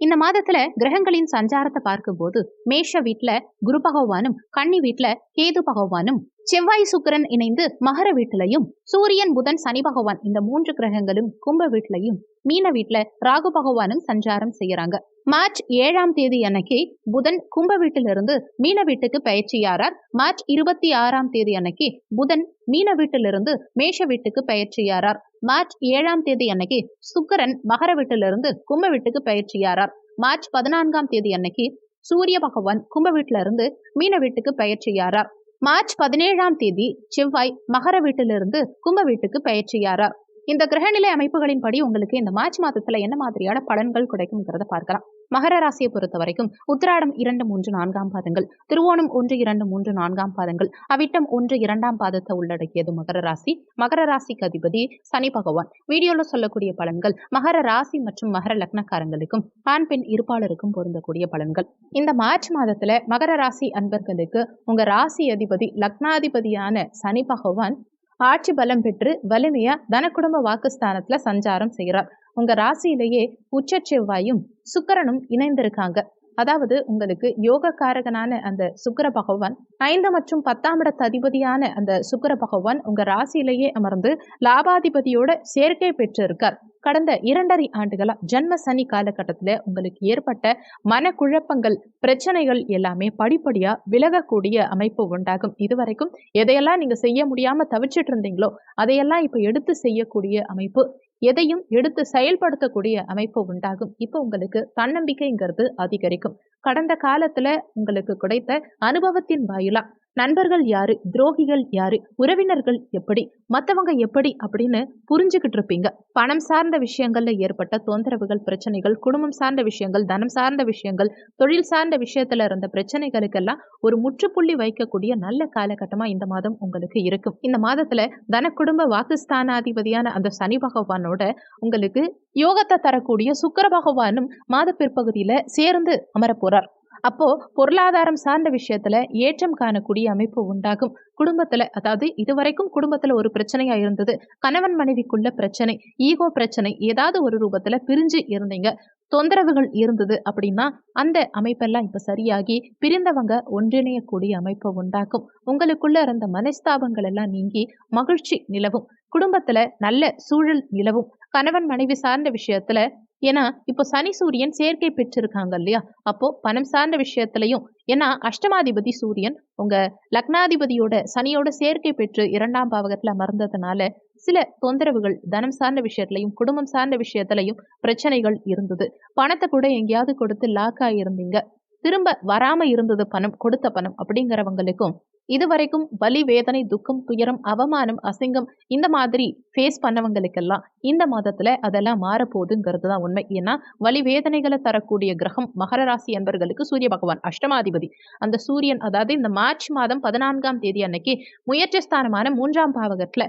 இந்த மாதத்துல கிரகங்களின் சஞ்சாரத்தை பார்க்கும்போது மேஷ வீட்ல குரு பகவானும் கன்னி வீட்ல கேது பகவானும் செவ்வாய் சுக்கரன் இணைந்து மகர வீட்டிலையும் சூரியன் புதன் சனி பகவான் இந்த மூன்று கிரகங்களும் கும்ப வீட்டிலையும் மீன வீட்டுல ராகு பகவானும் சஞ்சாரம் செய்யறாங்க. மார்ச் ஏழாம் தேதி அன்னைக்கு புதன் கும்ப வீட்டிலிருந்து மீன வீட்டுக்கு பயிற்சியாரார் மார்ச் இருபத்தி ஆறாம் தேதி அன்னைக்கு புதன் மீன வீட்டிலிருந்து மேஷ வீட்டுக்கு பயிற்சியாரார் மார்ச் ஏழாம் தேதி அன்னைக்கு சுக்கரன் மகர வீட்டிலிருந்து கும்ப வீட்டுக்கு பயிற்சியாரார் மார்ச் பதினான்காம் தேதி அன்னைக்கு சூரிய பகவான் கும்ப வீட்டில இருந்து மீன வீட்டுக்கு பயிற்சியாரார் மார்ச் பதினேழாம் தேதி செவ்வாய் மகர வீட்டிலிருந்து கும்ப வீட்டுக்கு பயிற்சியாரார் இந்த கிரகநிலை அமைப்புகளின்படி உங்களுக்கு இந்த மார்ச் மாதத்துல என்ன மாதிரியான பலன்கள் கிடைக்கும்ங்கிறத பார்க்கலாம். மகர ராசியை பொறுத்த வரைக்கும் உத்திராடம் இரண்டு மூன்று நான்காம் பாதங்கள் திருவோணம் ஒன்று இரண்டு மூன்று நான்காம் பாதங்கள் அவிட்டம் ஒன்று இரண்டாம் பாதத்தை உள்ளடக்கியது மகர ராசி. மகர ராசிக்கு அதிபதி சனி பகவான். வீடியோல சொல்லக்கூடிய பலன்கள் மகர ராசி மற்றும் மகர லக்னக்காரங்களுக்கும் ஆண் பெண் இருப்பாளருக்கும் பொருந்தக்கூடிய பலன்கள். இந்த மார்ச் மாதத்துல மகர ராசி அன்பர்களுக்கு உங்க ராசி அதிபதி லக்னாதிபதியான சனி பகவான் ஆட்சி பலம் பெற்று வலிமையா தனக்குடும்ப வாக்குஸ்தானத்துல சஞ்சாரம் செய்கிறார். உங்க ராசியிலேயே உச்ச செவ்வாயும் சுக்கரனும் இணைந்திருக்காங்க. அதாவது உங்களுக்கு யோக காரகனான அந்த சுக்கர பகவான் ஐந்து மற்றும் பத்தாம் இடத்து அதிபதியான அந்த சுக்கர பகவான் உங்க ராசியிலேயே அமர்ந்து லாபாதிபதியோட சேர்க்கை பெற்றிருக்கார். கடந்த இரண்டரை ஆண்டுகளா ஜன்ம சனி காலகட்டத்தில் உங்களுக்கு ஏற்பட்ட மனக்குழப்பங்கள் பிரச்சனைகள் எல்லாமே படிப்படியா விலகக்கூடிய அமைப்பு உண்டாகும். இதுவரைக்கும் எதையெல்லாம் நீங்க செய்ய முடியாம தவிச்சிட்டு இருந்தீங்களோ அதையெல்லாம் இப்ப எடுத்து செய்யக்கூடிய அமைப்பு எதையும் எடுத்து செயல்படுத்தக்கூடிய அமைப்பு உண்டாகும். இப்போ உங்களுக்கு தன்னம்பிக்கைங்கிறது அதிகரிக்கும். கடந்த காலத்துல உங்களுக்கு கிடைத்த அனுபவத்தின் வாயிலா நண்பர்கள் யாரு? துரோகிகள் யாரு? உறவினர்கள் எப்படி? மற்றவங்க எப்படி? அப்படின்னு புரிஞ்சுக்கிட்டு இருப்பீங்க. பணம் சார்ந்த விஷயங்கள்ல ஏற்பட்ட தொந்தரவுகள் பிரச்சனைகள் குடும்பம் சார்ந்த விஷயங்கள் தனம் சார்ந்த விஷயங்கள் தொழில் சார்ந்த விஷயத்துல இருந்த பிரச்சனைகளுக்கெல்லாம் ஒரு முற்றுப்புள்ளி வைக்கக்கூடிய நல்ல காலகட்டமா இந்த மாதம் உங்களுக்கு இருக்கும். இந்த மாதத்துல தன குடும்ப வாக்குஸ்தானாதிபதியான அந்த சனி பகவானோட உங்களுக்கு யோகத்தை தரக்கூடிய சுக்கர பகவானும் மாத பிற்பகுதியில சேர்ந்து அமர போறார். அப்போ பொருளாதாரம் சார்ந்த விஷயத்துல ஏற்றம் காணக்கூடிய அமைப்பு உண்டாகும். குடும்பத்துல அதாவது இதுவரைக்கும் குடும்பத்துல ஒரு பிரச்சனையா இருந்தது. கணவன் மனைவிக்குள்ள பிரச்சனை ஈகோ பிரச்சனை ஏதாவது ஒரு ரூபத்துல பிரிஞ்சு இருந்தீங்க. தொந்தரவுகள் இருந்தது அப்படின்னா அந்த அமைப்பெல்லாம் இப்ப சரியாகி பிரிந்தவங்க ஒன்றிணையக்கூடிய அமைப்பை உண்டாக்கும். உங்களுக்குள்ள இருந்த மனஸ்தாபங்கள் எல்லாம் நீங்கி மகிழ்ச்சி நிலவும். குடும்பத்துல நல்ல சூழல் நிலவும். கணவன் மனைவி சார்ந்த விஷயத்துல ஏன்னா இப்போ சனி சூரியன் சேர்க்கை பெற்றிருக்காங்க இல்லையா? அப்போ பணம் சார்ந்த விஷயத்திலையும் ஏன்னா அஷ்டமாதிபதி சூரியன் உங்க லக்னாதிபதியோட சனியோட சேர்க்கை பெற்று இரண்டாம் பாவகத்துல அமர்ந்ததுனால சில தொந்தரவுகள் தனம் சார்ந்த விஷயத்திலையும் குடும்பம் சார்ந்த விஷயத்திலையும் பிரச்சனைகள் இருந்தது. பணத்தை கூட எங்கேயாவது கொடுத்து லாக் ஆகியிருந்தீங்க திரும்ப வராம இருந்தது பணம் கொடுத்த பணம் அப்படிங்கிறவங்களுக்கும் இதுவரைக்கும் வலி வேதனை துக்கம் துயரம் அவமானம் அசிங்கம் இந்த மாதிரி ஃபேஸ் பண்ணவங்களுக்கெல்லாம் இந்த மாதத்துல அதெல்லாம் மாறப்போகுதுங்கிறது தான் உண்மை. ஏன்னா வலி வேதனைகளை தரக்கூடிய கிரகம் மகர ராசி என்பர்களுக்கு சூரிய பகவான் அஷ்டமாதிபதி. அந்த சூரியன் அதாவது இந்த மார்ச் மாதம் பதினான்காம் தேதி அன்னைக்கு முயற்சி ஸ்தானமான மூன்றாம் பாவகத்துல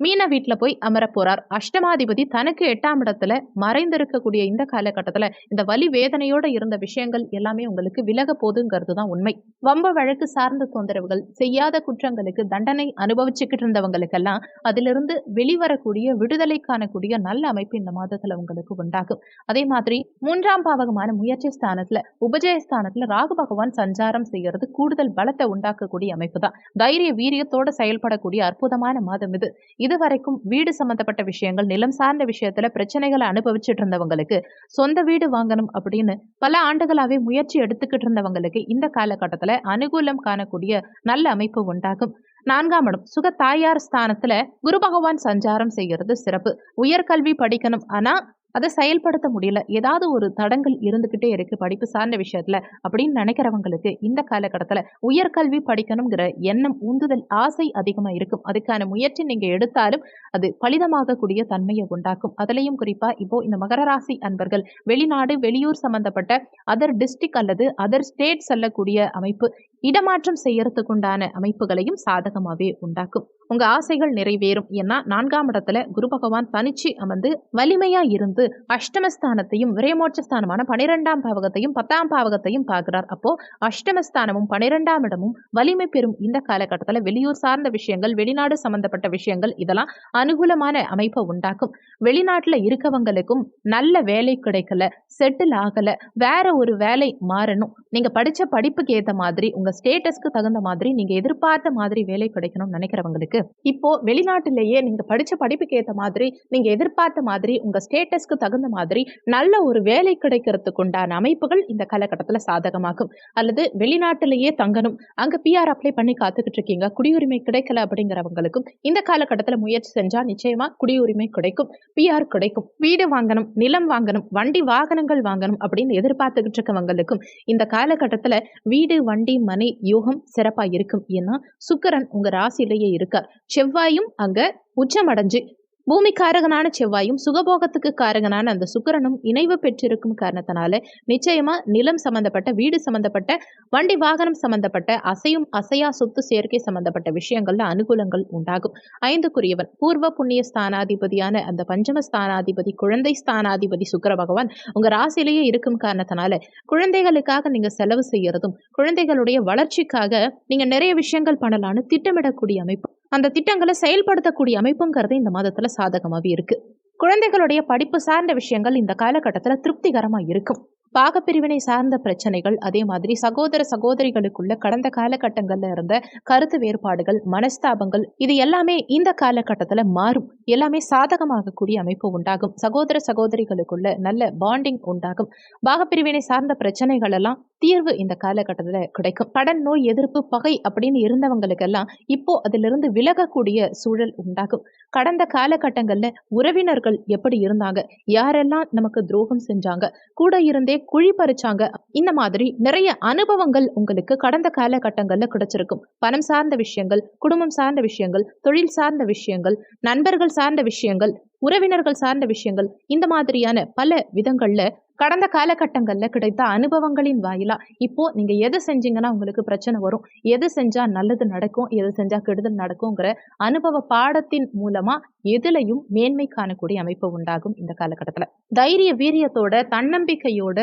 மீன வீட்டில் போய் அமர போறார். அஷ்டமாதிபதி தனக்கு எட்டாம் இடத்துல மறைந்திருக்கக்கூடிய இந்த காலகட்டத்தில் இந்த வலி வேதனையோட இருந்த விஷயங்கள் எல்லாமே உங்களுக்கு விலக போதுங்கிறது தான் உண்மை. வம்ப வழக்கு சார்ந்த தொந்தரவுகள் செய்யாத குற்றங்களுக்கு தண்டனை அனுபவிச்சுக்கிட்டு இருந்தவங்களுக்கெல்லாம் அதிலிருந்து வெளிவரக்கூடிய விடுதலை காணக்கூடிய நல்ல அமைப்பு இந்த மாதத்துல உங்களுக்கு உண்டாகும். அதே மாதிரி மூன்றாம் பாவகமான முயற்சி ஸ்தானத்துல உபஜய ஸ்தானத்தில் ராகு பகவான் சஞ்சாரம் செய்யறது கூடுதல் பலத்தை உண்டாக்கக்கூடிய அமைப்பு தான் தைரிய வீரியத்தோட செயல்படக்கூடிய அற்புதமான மாதம் இது. இதுவரைக்கும் வீடு சம்பந்தப்பட்ட விஷயங்கள் நிலம் சார்ந்த விஷயத்துல பிரச்சனைகளை அனுபவிச்சுட்டு இருந்தவங்களுக்கு சொந்த வீடு வாங்கணும் அப்படின்னு பல ஆண்டுகளாவே முயற்சி எடுத்துக்கிட்டு இருந்தவங்களுக்கு இந்த காலகட்டத்துல அனுகூலம் காணக்கூடிய நல்ல அமைப்பு உண்டாகும். நான்காம் இடம் சுக தாயார் ஸ்தானத்துல குரு பகவான் சஞ்சாரம் செய்கிறது சிறப்பு. உயர்கல்வி படிக்கணும். ஆனா அதை செயல்படுத்த முடியல. ஏதாவது ஒரு தடங்கள் இருந்துகிட்டே இருக்கு படிப்பு சார்ந்த விஷயத்துல அப்படின்னு நினைக்கிறவங்களுக்கு இந்த காலகட்டத்தில் உயர்கல்வி படிக்கணுங்கிற எண்ணம் உந்துதல் ஆசை அதிகமாக இருக்கும். அதுக்கான முயற்சி நீங்க எடுத்தாலும் அது பலிதமாகக்கூடிய தன்மையை உண்டாக்கும். அதுலேயும் குறிப்பா இப்போ இந்த மகர ராசி அன்பர்கள் வெளிநாடு வெளியூர் சம்பந்தப்பட்ட அதர் டிஸ்ட்ரிக் அல்லது அதர் ஸ்டேட் செல்லக்கூடிய அமைப்பு இடமாற்றம் செய்யறதுக்குண்டான அமைப்புகளையும் சாதகமாகவே உண்டாக்கும். உங்க ஆசைகள் நிறைவேறும். ஏன்னா நான்காம் இடத்துல குரு பகவான் தனிச்சு அமர்ந்து வலிமையா இருந்து அஷ்டமஸ்தானத்தையும் விரைமோட்சஸ்தானமான பனிரெண்டாம் பாவகத்தையும் பத்தாம் பாவகத்தையும் பார்க்கிறார். அப்போ அஷ்டமஸ்தானமும் பனிரெண்டாம் இடமும் வலிமை பெறும் இந்த காலகட்டத்தில் வெளியூர் சார்ந்த விஷயங்கள் வெளிநாடு சம்பந்தப்பட்ட விஷயங்கள் இதெல்லாம் அனுகூலமான அமைப்பை உண்டாக்கும். வெளிநாட்டில் இருக்கவங்களுக்கும் நல்ல வேலை கிடைக்கல செட்டில் ஆகல வேற ஒரு வேலை மாறணும். நீங்க படிச்ச படிப்புக்கு ஏற்ற மாதிரி உங்க ஸ்டேட்டஸ்க்கு தகுந்த மாதிரி நீங்க எதிர்பார்த்த மாதிரி வேலை கிடைக்கணும்னு நினைக்கிறவங்களுக்கு இப்போ வெளிநாட்டிலேயே நீங்க படிச்ச படிப்புக்கு ஏத்த மாதிரி நீங்க எதிர்பார்த்த மாதிரி உங்க ஸ்டேட்டஸ்க்கு தகுந்த மாதிரி நல்ல ஒரு வேலை கிடைக்கிறதுக்கு உண்டான அமைப்புகள் இந்த காலகட்டத்துல சாதகமாகும். அல்லது வெளிநாட்டிலேயே தங்கணும் அங்க பிஆர் அப்ளை பண்ணி காத்துக்கிட்டு இருக்கீங்க குடியுரிமை கிடைக்கல அப்படிங்கிறவங்களுக்கும் இந்த காலகட்டத்துல முயற்சி செஞ்சா நிச்சயமா குடியுரிமை கிடைக்கும் பிஆர் கிடைக்கும். வீடு வாங்கணும் நிலம் வாங்கணும் வண்டி வாகனங்கள் வாங்கணும் அப்படின்னு எதிர்பார்த்துக்கிட்டு இருக்கவங்களுக்கும் இந்த காலகட்டத்துல வீடு வண்டி மனை யோகம் சிறப்பா இருக்கும். ஏன்னா சுக்கரன் உங்க ராசியிலேயே இருக்க செவ்வாயும் அங்க உச்சமடைஞ்சு பூமிக்காரகனான செவ்வாயும் சுகபோகத்துக்கு காரகனான அந்த சுக்கிரனும் இணைவு பெற்றிருக்கும் காரணத்தினால நிச்சயமா நிலம் சம்பந்தப்பட்ட வீடு சம்பந்தப்பட்ட வண்டி வாகனம் சம்பந்தப்பட்ட அசையும் அசையா சொத்து சேர்க்கை சம்பந்தப்பட்ட விஷயங்கள்ல அனுகூலங்கள் உண்டாகும். ஐந்துக்குரியவன் பூர்வ புண்ணிய ஸ்தானாதிபதியான அந்த பஞ்சம ஸ்தானாதிபதி குழந்தை ஸ்தானாதிபதி சுக்கிர பகவான் உங்க ராசிலேயே இருக்கும் காரணத்தினால குழந்தைகளுக்காக நீங்க செலவு செய்யறதும் குழந்தைகளுடைய வளர்ச்சிக்காக நீங்க நிறைய விஷயங்கள் பண்ணலான்னு திட்டமிடக்கூடிய அமைப்பு. அந்த திட்டங்களை செயல்படுத்தக்கூடிய அமைப்புங்கிறது இந்த மாதத்துல சாதகமாகவே இருக்கு. குழந்தைகளுடைய படிப்பு சார்ந்த விஷயங்கள் இந்த காலகட்டத்தில் திருப்திகரமா இருக்கும். பாகப்பிரிவினை சார்ந்த பிரச்சனைகள் அதே மாதிரி சகோதர சகோதரிகளுக்குள்ள கடந்த காலகட்டங்கள்ல இருந்த கருத்து வேறுபாடுகள் மனஸ்தாபங்கள் இது எல்லாமே இந்த காலகட்டத்துல மாறும். எல்லாமே சாதகமாகக்கூடிய அமைப்பு உண்டாகும். சகோதர சகோதரிகளுக்குள்ள நல்ல பாண்டிங் உண்டாகும். பாகப்பிரிவினை சார்ந்த பிரச்சனைகள் எல்லாம் தீர்வு இந்த காலகட்டத்துல கிடைக்கும். கடன் நோய் எதிர்ப்பு பகை அப்படின்னு இருந்தவங்களுக்கெல்லாம் இப்போ அதிலிருந்து விலகக்கூடிய சூழல் உண்டாகும். கடந்த காலகட்டங்கள்ல உறவினர்கள் எப்படி இருந்தாங்க? யாரெல்லாம் நமக்கு துரோகம் செஞ்சாங்க? கூட இருந்தே குழி பறிச்சாங்க. இந்த மாதிரி நிறைய அனுபவங்கள் உங்களுக்கு கடந்த காலகட்டங்கள்ல கிடைச்சிருக்கும். பணம் சார்ந்த விஷயங்கள் குடும்பம் சார்ந்த விஷயங்கள் தொழில் சார்ந்த விஷயங்கள் நண்பர்கள் சார்ந்த விஷயங்கள் உறவினர்கள் சார்ந்த விஷயங்கள் இந்த மாதிரியான பல விதங்கள்ல கடந்த காலகட்டங்கள்ல கிடைத்த அனுபவங்களின் வாயிலா இப்போ நீங்க எது செஞ்சீங்கன்னா உங்களுக்கு பிரச்சனை வரும். எது செஞ்சா நல்லது நடக்கும் எது செஞ்சா கெடுதல் நடக்குங்கிற அனுபவ பாடத்தின் மூலமா எதுலையும் மேன்மை காணக்கூடிய அமைப்பு உண்டாகும் இந்த காலகட்டத்துல. தைரிய வீரியத்தோட தன்னம்பிக்கையோட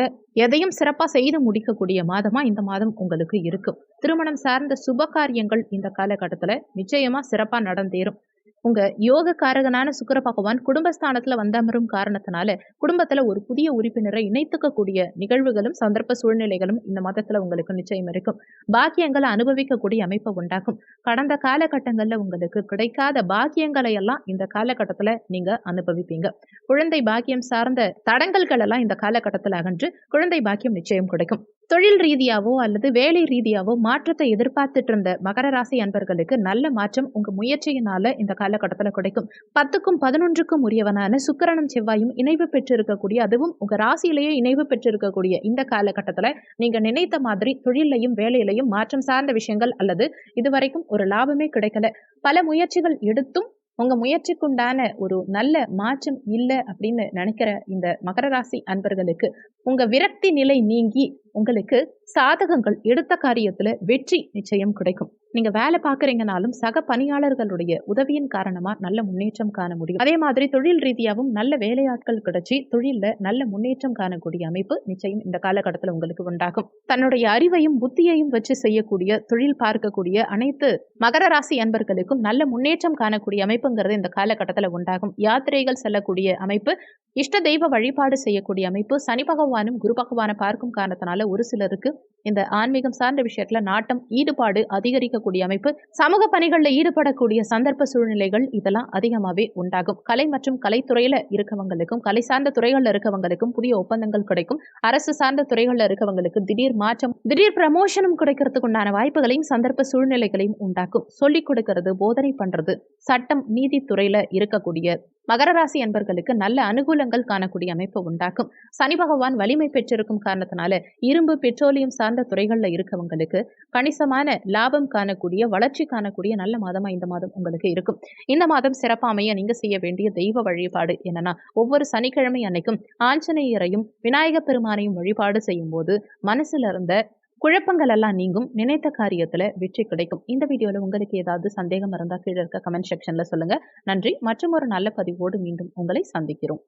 எதையும் சிறப்பா செய்து முடிக்கக்கூடிய மாதமா இந்த மாதம் உங்களுக்கு இருக்கும். திருமணம் சார்ந்த சுப காரியங்கள் இந்த காலகட்டத்துல நிச்சயமா சிறப்பா நடந்தேறும். உங்க யோக காரகனான சுக்கர பகவான் குடும்பஸ்தானத்துல வந்தமரும் காரணத்தினால குடும்பத்துல ஒரு புதிய உறுப்பினரை இணைத்துக்கக்கூடிய நிகழ்வுகளும் சந்தர்ப்ப சூழ்நிலைகளும் இந்த மதத்துல உங்களுக்கு நிச்சயம் இருக்கும். பாக்கியங்களை அனுபவிக்கக்கூடிய அமைப்பை உண்டாகும் கடந்த காலகட்டங்கள்ல உங்களுக்கு கிடைக்காத பாக்கியங்களை எல்லாம் இந்த காலகட்டத்துல நீங்க அனுபவிப்பீங்க. குழந்தை பாக்கியம் சார்ந்த தடங்கல்கள் எல்லாம் இந்த காலகட்டத்தில் அகன்று குழந்தை பாக்கியம் நிச்சயம் கிடைக்கும். தொழில் ரீதியாவோ அல்லது வேலை ரீதியாவோ மாற்றத்தை எதிர்பார்த்துட்டு இருந்த மகர ராசி அன்பர்களுக்கு நல்ல மாற்றம் உங்க முயற்சியினால இந்த காலகட்டத்தில் கிடைக்கும். பத்துக்கும் பதினொன்றுக்கும் உரியவனான சுக்கரனும் செவ்வாயும் இணைவு பெற்றிருக்கக்கூடிய அதுவும் உங்க ராசியிலேயே இணைவு பெற்றிருக்கக்கூடிய இந்த காலகட்டத்தில் நீங்க நினைத்த மாதிரி தொழிலையும் வேலையிலையும் மாற்றம் சார்ந்த விஷயங்கள் அல்லது இதுவரைக்கும் ஒரு லாபமே கிடைக்கல. பல முயற்சிகள் எடுத்தும் உங்க முயற்சிக்குண்டான ஒரு நல்ல மாற்றம் இல்லை அப்படின்னு நினைக்கிற இந்த மகர ராசி அன்பர்களுக்கு உங்க விரக்தி நிலை நீங்கி உங்களுக்கு சாதகங்கள் எடுத்த காரியத்தில் வெற்றி நிச்சயம் கிடைக்கும். நீங்க வேலை பார்க்குறீங்கனாலும் சக பணியாளர்களுடைய உதவியின் காரணமா நல்ல முன்னேற்றம் காண முடியும். அதே மாதிரி தொழில் ரீதியாகவும் நல்ல வேலையாட்கள் கிடைச்சி தொழில்ல நல்ல முன்னேற்றம் காணக்கூடிய அமைப்பு நிச்சயம் இந்த காலகட்டத்தில் உங்களுக்கு உண்டாகும். தன்னுடைய அறிவையும் புத்தியையும் வச்சு செய்யக்கூடிய தொழில் பார்க்கக்கூடிய அனைத்து மகர ராசி அன்பர்களுக்கும் நல்ல முன்னேற்றம் காணக்கூடிய அமைப்புங்கிறது இந்த காலகட்டத்தில் உண்டாகும். யாத்திரைகள் செல்லக்கூடிய அமைப்பு இஷ்ட தெய்வ வழிபாடு செய்யக்கூடிய அமைப்பு சனி பகவானும் குரு பகவானை பார்க்கும் காரணத்தினால ஒரு சிலருக்கு இந்த ஆன்மீகம் சார்ந்த விஷயத்துல நாட்டம் ஈடுபாடு அதிகரிக்கக்கூடிய அமைப்பு சமூக பணிகளில் ஈடுபடக்கூடிய சந்தர்ப்ப சூழ்நிலைகள் இதெல்லாம் அதிகமாகவே உண்டாகும். கலை மற்றும் கலைத்துறையில இருக்கவங்களுக்கும் கலை சார்ந்த துறைகளில் இருக்கவங்களுக்கும் புதிய ஒப்பந்தங்கள் கிடைக்கும். அரசு சார்ந்த துறைகளில் இருக்கவங்களுக்கு திடீர் மாற்றம் திடீர் ப்ரமோஷனும் கிடைக்கிறதுக்கு உண்டான வாய்ப்புகளையும் சந்தர்ப்ப சூழ்நிலைகளையும் உண்டாக்கும். சொல்லிக் கொடுக்கிறது போதனை பண்றது சட்டம் நீதித்துறையில இருக்கக்கூடிய மகர ராசி என்பர்களுக்கு நல்ல அனுகூலங்கள் காணக்கூடிய அமைப்பு உண்டாக்கும். சனி பகவான் வலிமை பெற்றிருக்கும் காரணத்தினால இரும்பு பெட்ரோலியம் சார்ந்த துறைகளில் இருக்கவங்களுக்கு கணிசமான லாபம் காணக்கூடிய வளர்ச்சி காணக்கூடிய நல்ல மாதமா இந்த மாதம் உங்களுக்கு இருக்கும். இந்த மாதம் சிறப்பாமைய நீங்க செய்ய வேண்டிய தெய்வ வழிபாடு என்னன்னா ஒவ்வொரு சனிக்கிழமை அன்னைக்கும் ஆஞ்சநேயரையும் விநாயக பெருமானையும் வழிபாடு செய்யும் போது மனசுல இருந்த குழப்பங்கள் எல்லாம் நீங்கும். நினைத்த காரியத்துல வெற்றி கிடைக்கும். இந்த வீடியோல உங்களுக்கு ஏதாவது சந்தேகம் இருந்தால் கீழே இருக்க கமெண்ட் செக்ஷன்ல சொல்லுங்க. நன்றி. மற்றும் ஒரு நல்ல பதிவோடு மீண்டும் உங்களை சந்திக்கிறோம்.